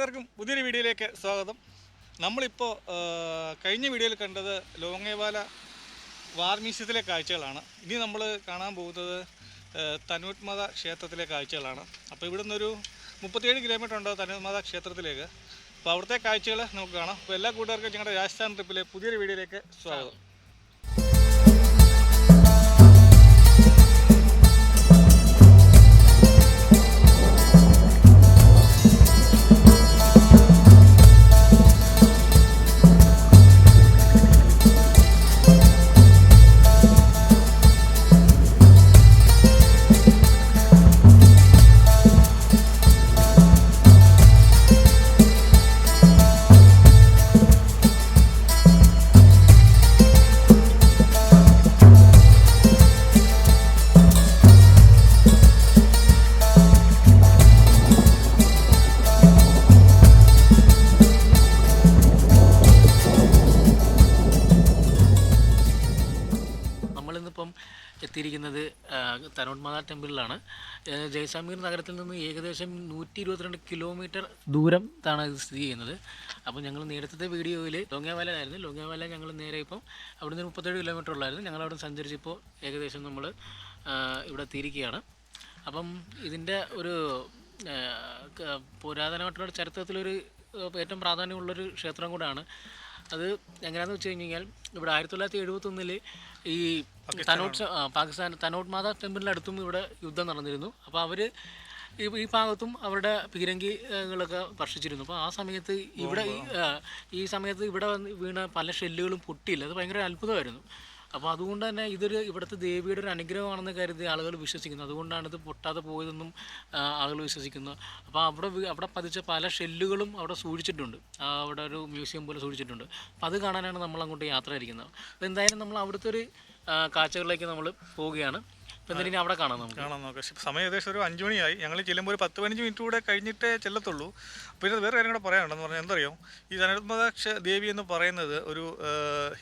കൂട്ടുകാർക്കും പുതിയൊരു വീഡിയോയിലേക്ക് സ്വാഗതം. നമ്മളിപ്പോൾ കഴിഞ്ഞ വീഡിയോയിൽ കണ്ടത് ലോങ്ങേവാല വാർ കാഴ്ചകളാണ്. ഇനി നമ്മൾ കാണാൻ പോകുന്നത് തനൂത്മത ക്ഷേത്രത്തിലെ കാഴ്ചകളാണ്. അപ്പോൾ ഇവിടെ നിന്നൊരു മുപ്പത്തിയേഴ് കിലോമീറ്റർ ഉണ്ട് തനൂത്മത ക്ഷേത്രത്തിലേക്ക്. അപ്പോൾ അവിടുത്തെ കാഴ്ചകൾ നമുക്ക് കാണാം. അപ്പോൾ എല്ലാ കൂട്ടുകാർക്കും ഞങ്ങളുടെ രാജസ്ഥാൻ ട്രിപ്പിലെ പുതിയൊരു വീഡിയോയിലേക്ക് സ്വാഗതം. തനോട്മാത ടെമ്പിളിലാണ്. ജയ്സാമീർ നഗരത്തിൽ നിന്ന് ഏകദേശം നൂറ്റി ഇരുപത്തിരണ്ട് കിലോമീറ്റർ ദൂരം താണ് ഇത് സ്ഥിതി ചെയ്യുന്നത്. അപ്പോൾ ഞങ്ങൾ നേരത്തെ വീഡിയോയിൽ ലോങ്ങാവാലായിരുന്നു ലോങ്ങേവാല ഞങ്ങൾ നേരെ ഇപ്പം അവിടെ നിന്ന് മുപ്പത്തേഴ് കിലോമീറ്റർ ഉള്ളായിരുന്നു. ഞങ്ങൾ അവിടെ സഞ്ചരിച്ചപ്പോൾ ഏകദേശം നമ്മൾ ഇവിടെ എത്തിയിരിക്കുകയാണ്. അപ്പം ഇതിന്റെ ഒരു പുരാതനമായിട്ടുള്ള ചരിത്രത്തിലൊരു ഏറ്റവും പ്രാധാന്യമുള്ളൊരു ക്ഷേത്രം കൂടാണ് അത് എങ്ങനെയാണെന്ന് വെച്ച് കഴിഞ്ഞ് കഴിഞ്ഞാൽ ഇവിടെ ആയിരത്തി തൊള്ളായിരത്തി എഴുപത്തൊന്നിൽ ഈ തനോട്ട് പാകിസ്ഥാൻ തനോട്ട് മാതാ ടെമ്പിളിന്റെ അടുത്തും ഇവിടെ യുദ്ധം നടന്നിരുന്നു. അപ്പോൾ അവർ ഈ ഈ ഭാഗത്തും അവരുടെ പീരങ്കികളൊക്കെ വർഷിച്ചിരുന്നു. അപ്പോൾ ആ സമയത്ത് ഇവിടെ ഈ സമയത്ത് ഇവിടെ വന്ന് വീണ പല ഷെല്ലുകളും പൊട്ടിയില്ല. അത് ഭയങ്കര അത്ഭുതമായിരുന്നു. അപ്പോൾ അതുകൊണ്ട് തന്നെ ഇതൊരു ഇവിടുത്തെ ദേവിയുടെ ഒരു അനുഗ്രഹമാണെന്ന് കരുതി ആളുകൾ വിശ്വസിക്കുന്നു. അതുകൊണ്ടാണ് ഇത് പൊട്ടാതെ പോയതെന്നും ആളുകൾ വിശ്വസിക്കുന്നു. അപ്പോൾ അവിടെ അവിടെ പതിച്ച പല ഷെല്ലുകളും അവിടെ സൂക്ഷിച്ചിട്ടുണ്ട്. അവിടെ ഒരു മ്യൂസിയം പോലെ സൂക്ഷിച്ചിട്ടുണ്ട്. അപ്പോൾ അത് കാണാനാണ് നമ്മൾ അങ്ങോട്ട് യാത്ര ഇരിക്കുന്നത്. അപ്പോൾ എന്തായാലും നമ്മൾ അവിടുത്തെ ഒരു കാഴ്ചകളിലേക്ക് നമ്മൾ പോവുകയാണ്. എന്തായാലും അവിടെ കാണാം കാണാൻ നോക്കാം സമയം ഏകദേശം ഒരു അഞ്ച് മണിയായി. ഞങ്ങൾ ചെല്ലുമ്പോൾ ഒരു പത്ത് പതിനഞ്ച് മിനിറ്റ് കൂടെ കഴിഞ്ഞിട്ടേ ചെല്ലത്തുള്ളൂ. പിന്നെ വേറെ കാര്യം കൂടെ പറയാനുണ്ടെന്ന് പറഞ്ഞാൽ എന്തറിയോ? ഈ ധനുർമദാക്ഷ ദേവി എന്ന് പറയുന്നത് ഒരു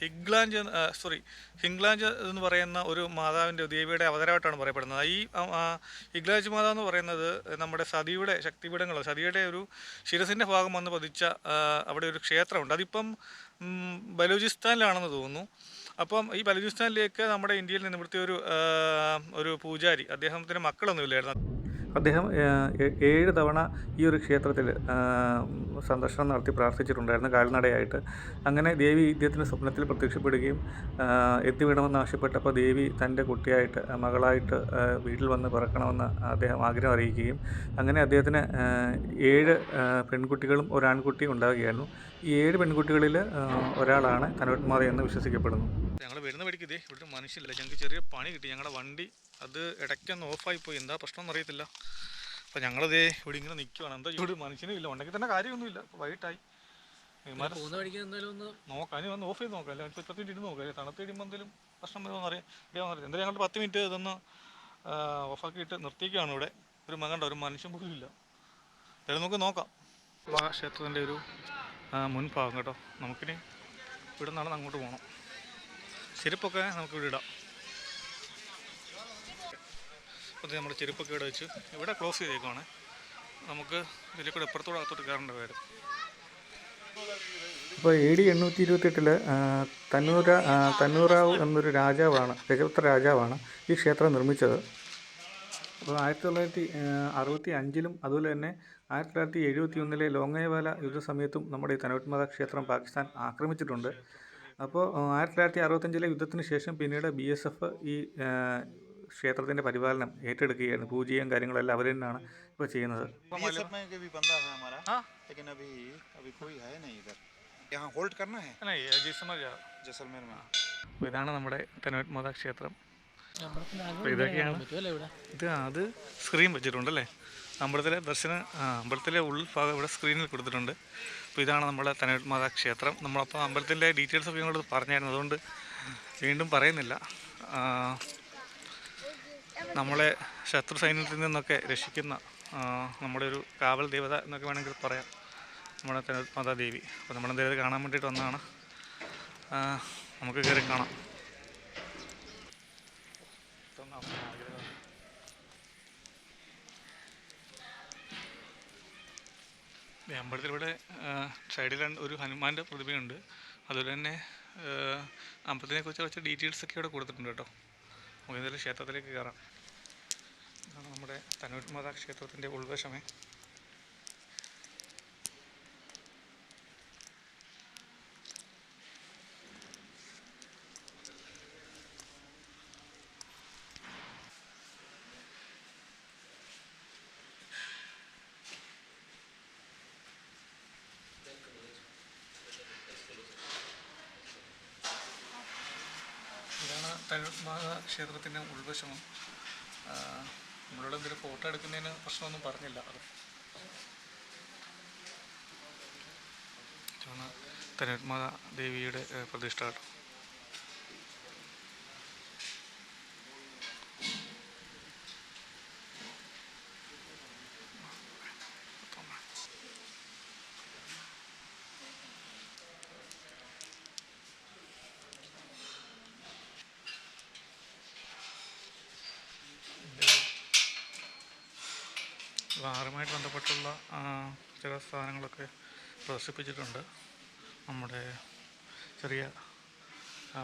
ഹിഗ്ലാഞ്ച് സോറി ഹിംഗ്ലാഞ്ച് എന്ന് പറയുന്ന ഒരു മാതാവിന്റെ ദേവിയുടെ അവതാരമായിട്ടാണ് പറയപ്പെടുന്നത്. ഈ ഹിഗ്ലാഞ്ച് മാതാവ് എന്ന് പറയുന്നത് നമ്മുടെ സതിയുടെ ശക്തിപീഠങ്ങൾ സതിയുടെ ഒരു ശിരസിന്റെ ഭാഗം വന്ന് പതിച്ച അവിടെ ഒരു ക്ഷേത്രമുണ്ട്. അതിപ്പം ബലൂചിസ്ഥാനിലാണെന്ന് തോന്നുന്നു. അപ്പം ഈ ബലൂചിസ്ഥാനിലേക്ക് നമ്മുടെ ഇന്ത്യയിൽ നിന്ന് ഇവിടുത്തെ ഒരു ഒരു പൂജാരി അദ്ദേഹത്തിന് മക്കളൊന്നുമില്ലായിരുന്നു അദ്ദേഹം ഏഴ് തവണ ഈ ഒരു ക്ഷേത്രത്തിൽ സന്ദർശനം നടത്തി പ്രാർത്ഥിച്ചിട്ടുണ്ടായിരുന്നു കാൽനടയായിട്ട്. അങ്ങനെ ദേവി ഇദ്ദേഹത്തിന് സ്വപ്നത്തിൽ പ്രത്യക്ഷപ്പെടുകയും എത്തിവിടണമെന്ന് ആവശ്യപ്പെട്ടപ്പോൾ ദേവി തന്റെ കുട്ടിയായിട്ട് മകളായിട്ട് വീട്ടിൽ വന്ന് പിറക്കണമെന്ന് അദ്ദേഹം ആഗ്രഹം അറിയിക്കുകയും അങ്ങനെ അദ്ദേഹത്തിന് ഏഴ് പെൺകുട്ടികളും ഒരാൺകുട്ടിയും ഉണ്ടാവുകയായിരുന്നു. ഈ ഏഴ് പെൺകുട്ടികളിൽ ഒരാളാണ് തനോട്മാത എന്ന് വിശ്വസിക്കപ്പെടുന്നു. ഞങ്ങൾ വരുന്ന വഴിക്ക് ഇതേ ഇവിടെ മനുഷ്യല്ല ഞങ്ങൾക്ക് ചെറിയ പണി കിട്ടി. ഞങ്ങളുടെ വണ്ടി അത് ഇടയ്ക്കൊന്ന് ഓഫായി പോയി. എന്താ പ്രശ്നം എന്നറിയത്തില്ല അപ്പോൾ ഞങ്ങളിതേ ഇവിടെ ഇങ്ങനെ നിൽക്കുവാണ് എന്താ ഇവിടെ മനുഷ്യനും ഇല്ല. ഉണ്ടെങ്കിൽ തന്നെ കാര്യമൊന്നുമില്ല. വൈകിട്ടായി. നോക്കാം. ഇനി വന്ന് ഓഫ് ചെയ്ത് നോക്കാം. അല്ലെങ്കിൽ പത്ത് മിനിറ്റ് ഇരുന്ന് നോക്കാം. തണുത്ത് കഴിയുമ്പോൾ എന്തെങ്കിലും പ്രശ്നം വരുമോ അറിയാം അറിയാമെന്ന് അറിയാം എന്തായാലും ഞങ്ങൾ പത്ത് മിനിറ്റ് ഇതൊന്ന് ഓഫാക്കിയിട്ട് നിർത്തിക്കുകയാണ് ഇവിടെ. ഒരു മകണ്ട ഒരു മനുഷ്യൻ പോലും ഇല്ല. എന്തായാലും നമുക്ക് നോക്കാം. ക്ഷേത്രത്തിന്റെ ഒരു മുൻഭാഗം കേട്ടോ. നമുക്കിനി ഇവിടെ നിന്നാണ് അങ്ങോട്ട് പോകണം ചെരുപ്പൊക്കെ നമുക്ക് ഇവിടെ ഇടാം. അപ്പോൾ നമ്മൾ ചെരുപ്പൊക്കെ ഇവിടെ വെച്ച് ഇവിടെ ക്ലോസ് ചെയ്തേക്കുവാണ്. നമുക്ക് ഇതിൽ കൂടെ ഇപ്പുറത്തോടെ അകത്തോട്ട് കയറേണ്ട വരും ഇപ്പോൾ എ ഡി എണ്ണൂറ്റി ഇരുപത്തെട്ടിൽ തന്നൂര തന്നൂറാവ് എന്നൊരു രാജാവാണ് രജപുത്ര രാജാവാണ് ഈ ക്ഷേത്രം നിർമ്മിച്ചത്. അപ്പോൾ ആയിരത്തി തൊള്ളായിരത്തി അറുപത്തി അഞ്ചിലും അതുപോലെ തന്നെ ആയിരത്തി തൊള്ളായിരത്തി എഴുപത്തി ഒന്നിലെ ലോങ്ങയവാല യുദ്ധസമയത്തും നമ്മുടെ ഈ തനോത്മത ക്ഷേത്രം പാകിസ്ഥാൻ ആക്രമിച്ചിട്ടുണ്ട്. അപ്പോൾ ആയിരത്തി തൊള്ളായിരത്തി അറുപത്തഞ്ചിലെ യുദ്ധത്തിന് ശേഷം പിന്നീട് ബി എസ് എഫ് ഈ ക്ഷേത്രത്തിന്റെ പരിപാലനം ഏറ്റെടുക്കുകയായിരുന്നു. പൂജയും കാര്യങ്ങളെല്ലാം അവർ തന്നെയാണ് ഇപ്പോൾ ചെയ്യുന്നത്. ഇതാണ് നമ്മുടെ കനുവത്മത ക്ഷേത്രം. ഇതൊക്കെയാണ് ഇത് അത് സ്ക്രീൻ വെച്ചിട്ടുണ്ട് അല്ലേ അമ്പലത്തിലെ ദർശന അമ്പലത്തിലെ ഉൾഭാഗം ഇവിടെ സ്ക്രീനിൽ കൊടുത്തിട്ടുണ്ട്. അപ്പോൾ ഇതാണ് നമ്മുടെ തനോത്മാത ക്ഷേത്രം നമ്മളപ്പോൾ അമ്പലത്തിന്റെ ഡീറ്റെയിൽസ് ഒക്കെ ഞങ്ങളോട് പറഞ്ഞായിരുന്നു. അതുകൊണ്ട് വീണ്ടും പറയുന്നില്ല. നമ്മളെ ശത്രു സൈന്യത്തിൽ നിന്നൊക്കെ രക്ഷിക്കുന്ന നമ്മുടെ ഒരു കാവൽ ദേവത എന്നൊക്കെ വേണമെങ്കിൽ പറയാം. നമ്മുടെ തനോത്മാത ദേവി അപ്പോൾ നമ്മുടെ ദേവത കാണാൻ വേണ്ടിയിട്ട് വന്നതാണ് നമുക്ക് കയറി കാണാം ഈ അമ്പലത്തിൽ ഇവിടെ സൈഡിൽ ഒരു ഹനുമാന്റെ പ്രതിമയുണ്ട്. അതുപോലെ തന്നെ അമ്പലത്തിനെ കുറിച്ച് കുറച്ച് ഡീറ്റെയിൽസ് ഒക്കെ ഇവിടെ കൊടുത്തിട്ടുണ്ട് കേട്ടോ. നമുക്ക് ക്ഷേത്രത്തിലേക്ക് കയറാം. നമ്മുടെ തനൂർമാതാ ക്ഷേത്രത്തിന്റെ ഉൾവശമേ തനൂർമാതാ ക്ഷേത്രത്തിന്റെ ഉൾവശം ആ, നമ്മളോട് എന്തെങ്കിലും ഫോട്ടോ എടുക്കുന്നതിന് പ്രശ്നമൊന്നും പറഞ്ഞില്ല. അത് ഇതാണ് തനൂർമാതാ ദേവിയുടെ പ്രതിഷ്ഠ കേട്ടോ വാറുമായിട്ട് ബന്ധപ്പെട്ടുള്ള ചില സാധനങ്ങളൊക്കെ പ്രദർശിപ്പിച്ചിട്ടുണ്ട്. നമ്മുടെ ചെറിയ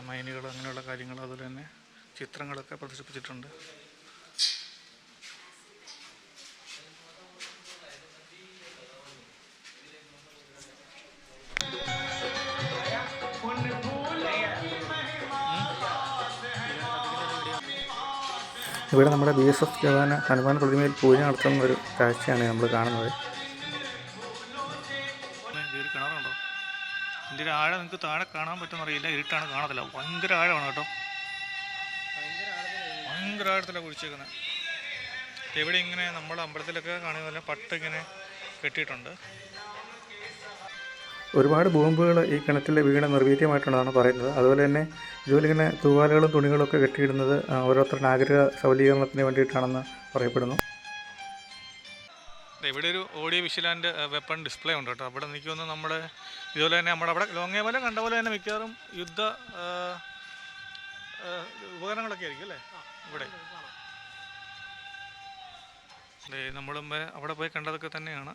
മൈനുകൾ അങ്ങനെയുള്ള കാര്യങ്ങൾ അതുപോലെ തന്നെ ചിത്രങ്ങളൊക്കെ പ്രദർശിപ്പിച്ചിട്ടുണ്ട്. ഇവിടെ നമ്മുടെ ബി എസ് എഫ് ജവാന് ഹനുമാൻ പ്രതിമയിൽ പൂജ നടത്തുന്ന ഒരു കാഴ്ചയാണ് നമ്മൾ കാണുന്നത്. കിണറുണ്ടോ? ഇതിന്റെ ഒരു ആഴം നിങ്ങൾക്ക് താഴെ കാണാൻ പറ്റുമെന്നറിയില്ല ഇരുട്ടാണ് കാണത്തില്ല. ഭയങ്കര ആഴമാണ് കേട്ടോ. ഭയങ്കര ആഴത്തിലാണ് കുഴിച്ചേക്കുന്നത് എവിടെ ഇങ്ങനെ നമ്മുടെ അമ്പലത്തിലൊക്കെ കാണുന്ന പോലെ പട്ട് ഇങ്ങനെ കെട്ടിയിട്ടുണ്ട്. ഒരുപാട് ബോംബുകൾ ഈ കിണറ്റിൽ വീണ് നിർവീര്യമായിട്ടുണ്ടെന്നാണ് പറയുന്നത്. അതുപോലെ തന്നെ ഇതുപോലെ ഇങ്ങനെ തൂവാലുകളും തുണികളും ഒക്കെ കെട്ടിയിടുന്നത് ഓരോരുത്തരുടെ ആഗ്രഹ സബലീകരണത്തിന് വേണ്ടിയിട്ടാണെന്ന് പറയപ്പെടുന്നു. ഇവിടെ ഒരു ഓഡിയോ വിഷിലാൻഡ് വെപ്പൺ ഡിസ്പ്ലേ ഉണ്ട് കേട്ടോ. അവിടെ എനിക്ക് തോന്നുന്നു നമ്മുടെ ഇതുപോലെ തന്നെ നമ്മുടെ അവിടെ പോലെ കണ്ട പോലെ തന്നെ മിക്കവാറും യുദ്ധ ഉപകരണങ്ങളൊക്കെ ആയിരിക്കും അല്ലേ? ഇവിടെ. ദേ നമ്മൾ അവിടെ പോയി കണ്ടതൊക്കെ തന്നെയാണ്.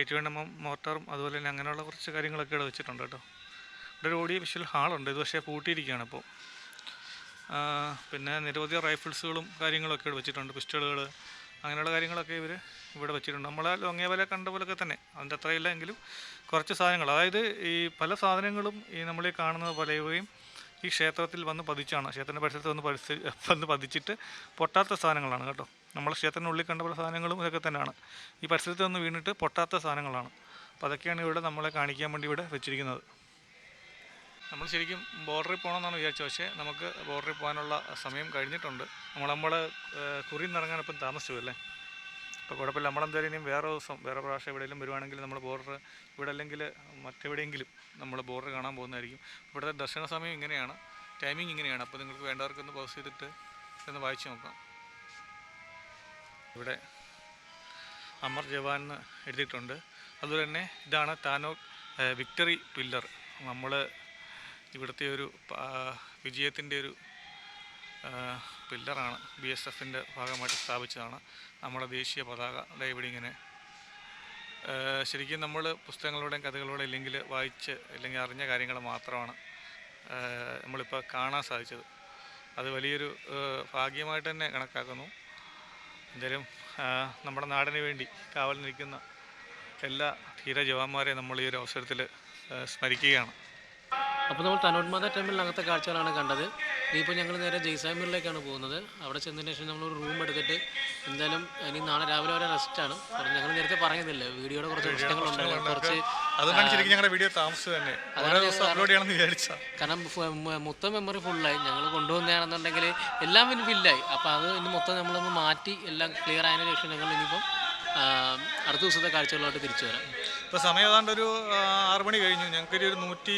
ഏറ്റുവേണ്ടമ്മ മോട്ടറും അതുപോലെ തന്നെ അങ്ങനെയുള്ള കുറച്ച് കാര്യങ്ങളൊക്കെ ഇവിടെ വെച്ചിട്ടുണ്ട് കേട്ടോ. ഇവിടെ ഒരു ഓഡിയോ വിഷ്വൽ ഹാളുണ്ട് ഇത് പക്ഷേ പൂട്ടിയിരിക്കുകയാണ് ഇപ്പോൾ. പിന്നെ നിരവധി റൈഫിൾസുകളും കാര്യങ്ങളൊക്കെ ഇവിടെ വെച്ചിട്ടുണ്ട്. പിസ്റ്റളുകൾ അങ്ങനെയുള്ള കാര്യങ്ങളൊക്കെ ഇവർ ഇവിടെ വെച്ചിട്ടുണ്ട്. നമ്മൾ ലോങ്ങേവല കണ്ട പോലൊക്കെ തന്നെ. അതിന്റെ അത്രയില്ല എങ്കിലും കുറച്ച് സാധനങ്ങൾ. അതായത് ഈ പല സാധനങ്ങളും ഈ നമ്മൾ കാണുന്നത് പോലെയും ഈ ക്ഷേത്രത്തിൽ വന്ന് പതിച്ചാണ്. ക്ഷേത്രത്തിന്റെ പരിസരത്ത് വന്ന് പതിച്ച് വന്ന് പതിച്ചിട്ട് പൊട്ടാത്ത സാധനങ്ങളാണ് കേട്ടോ. നമ്മൾ ക്ഷേത്രത്തിനുള്ളിൽ കണ്ട പല സാധനങ്ങളും ഇതൊക്കെ തന്നെയാണ്. ഈ പരിസരത്ത് നിന്ന് വീണിട്ട് പൊട്ടാത്ത സാധനങ്ങളാണ്. അപ്പോൾ അതൊക്കെയാണ് ഇവിടെ നമ്മളെ കാണിക്കാൻ വേണ്ടി ഇവിടെ വെച്ചിരിക്കുന്നത്. നമ്മൾ ശരിക്കും ബോർഡറിൽ പോകണമെന്നാണ് വിചാരിച്ചത്. പക്ഷേ നമുക്ക് ബോർഡറിൽ പോകാനുള്ള സമയം കഴിഞ്ഞിട്ടുണ്ട്. നമ്മൾ നമ്മൾ കുറിയിൽ നിന്ന് ഇറങ്ങാൻ ഇപ്പം താമസിച്ചു അല്ലേ? അപ്പോൾ കുഴപ്പമില്ല. നമ്മളെന്തായാലും ഇനിയും വേറെ ദിവസം വേറെ പ്രാവശ്യം എവിടെയെങ്കിലും വരുവാണെങ്കിൽ നമ്മൾ ബോർഡർ ഇവിടെ അല്ലെങ്കിൽ മറ്റെവിടെയെങ്കിലും നമ്മൾ ബോർഡർ കാണാൻ പോകുന്നതായിരിക്കും. ഇവിടുത്തെ ദർശന സമയം ഇങ്ങനെയാണ്. ടൈമിംഗ് ഇങ്ങനെയാണ്. അപ്പോൾ നിങ്ങൾക്ക് വേണ്ടവർക്കൊന്ന് പൗസ് ചെയ്തിട്ട് ഒന്ന് വായിച്ചു നോക്കാം. ഇവിടെ അമർ ജവാൻ എന്ന് എഴുതിയിട്ടുണ്ട്. അതുപോലെ തന്നെ ഇതാണ് താനോ വിക്ടറി പില്ലർ. നമ്മൾ ഇവിടുത്തെ ഒരു വിജയത്തിന്റെ ഒരു പില്ലറാണ്. ബി എസ് എഫിന്റെ ഭാഗമായിട്ട് സ്ഥാപിച്ചതാണ് നമ്മുടെ ദേശീയ പതാക. ഇവിടെ ഇങ്ങനെ. ശരിക്കും നമ്മൾ പുസ്തകങ്ങളിലൂടെയും കഥകളിലൂടെ ഇല്ലെങ്കിൽ വായിച്ച് അല്ലെങ്കിൽ അറിഞ്ഞ കാര്യങ്ങൾ മാത്രമാണ് നമ്മളിപ്പോൾ കാണാൻ സാധിച്ചത്. അത് വലിയൊരു ഭാഗ്യമായിട്ട് തന്നെ കണക്കാക്കുന്നു. എന്തായാലും നമ്മുടെ നാടിന് വേണ്ടി കാവൽ നിൽക്കുന്ന എല്ലാ ധീര ജവാന്മാരെ നമ്മൾ ഈ ഒരു അവസരത്തിൽ സ്മരിക്കുകയാണ്. അപ്പോൾ നമ്മൾ തനോന്മാത ടെമ്പിളിനകത്തെ കാഴ്ചകളാണ് കണ്ടത്. ഇനിയിപ്പോൾ ഞങ്ങൾ നേരെ ജയ്സാമീറിലേക്കാണ് പോകുന്നത്. അവിടെ ചെന്നതിന് ശേഷം നമ്മൾ ഒരു റൂം എടുത്തിട്ട് എന്തായാലും ഇനി നാളെ രാവിലെ വരെ റെസ്റ്റാണ് ഞങ്ങൾ നേരത്തെ പറയുന്നില്ല വീഡിയോയുടെ കുറച്ച് പ്രശ്നങ്ങളുണ്ടായിരുന്നു കുറച്ച് അതുകൊണ്ടാണ് ശരിക്കും ഞങ്ങളുടെ വീഡിയോ താമസിച്ചു തന്നെ. ഓരോ ദിവസം അപ്ലോഡ് ചെയ്യണമെന്ന് വിചാരിച്ചാൽ കാരണം മൊത്തം മെമ്മറി ഫുള്ളായി ഞങ്ങൾ കൊണ്ടുവന്നതാണെന്നുണ്ടെങ്കിൽ എല്ലാം പിന്നെ ഫില്ലായി അപ്പോൾ അത് ഇനി മൊത്തം നമ്മളൊന്ന് മാറ്റി എല്ലാം ക്ലിയർ ആയതിനു ശേഷം ഞങ്ങൾ ഇനിയിപ്പം അടുത്ത ദിവസത്തെ കാഴ്ചകളായിട്ട് തിരിച്ചു വരാം. ഇപ്പോൾ സമയം ഏതാണ്ട് ഒരു ആറ് മണി കഴിഞ്ഞു. ഞങ്ങൾക്ക് ഒരു നൂറ്റി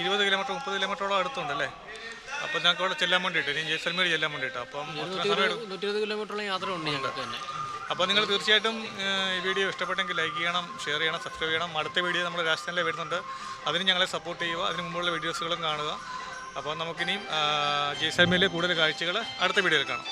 ഇരുപത് കിലോമീറ്റർ മുപ്പത് കിലോമീറ്ററോളം അടുത്തുണ്ടല്ലേ? അപ്പോൾ ഞങ്ങൾക്ക് അവിടെ ചെല്ലാൻ വേണ്ടിയിട്ട് ഇനി ജയ്സൽമേർ ചെല്ലാൻ വേണ്ടിയിട്ട്. അപ്പം നൂറ്റി ഇരുപത് കിലോമീറ്ററോളം യാത്ര ഉണ്ട് ഞങ്ങൾക്ക് തന്നെ. അപ്പോൾ നിങ്ങൾ തീർച്ചയായിട്ടും ഈ വീഡിയോ ഇഷ്ടപ്പെട്ടെങ്കിൽ ലൈക്ക് ചെയ്യണം ഷെയർ ചെയ്യണം സബ്സ്ക്രൈബ് ചെയ്യണം. അടുത്ത വീഡിയോ നമ്മുടെ രാജസ്ഥാനിലെ വരുന്നുണ്ട്. അതിന് ഞങ്ങളെ സപ്പോർട്ട് ചെയ്യുക. അതിന് മുമ്പുള്ള വീഡിയോസുകളും കാണുക. അപ്പോൾ നമുക്കിനിയും ആ, ജയ്സൽമേരിലെ കൂടുതൽ കാഴ്ചകൾ അടുത്ത വീഡിയോയിൽ കാണാം.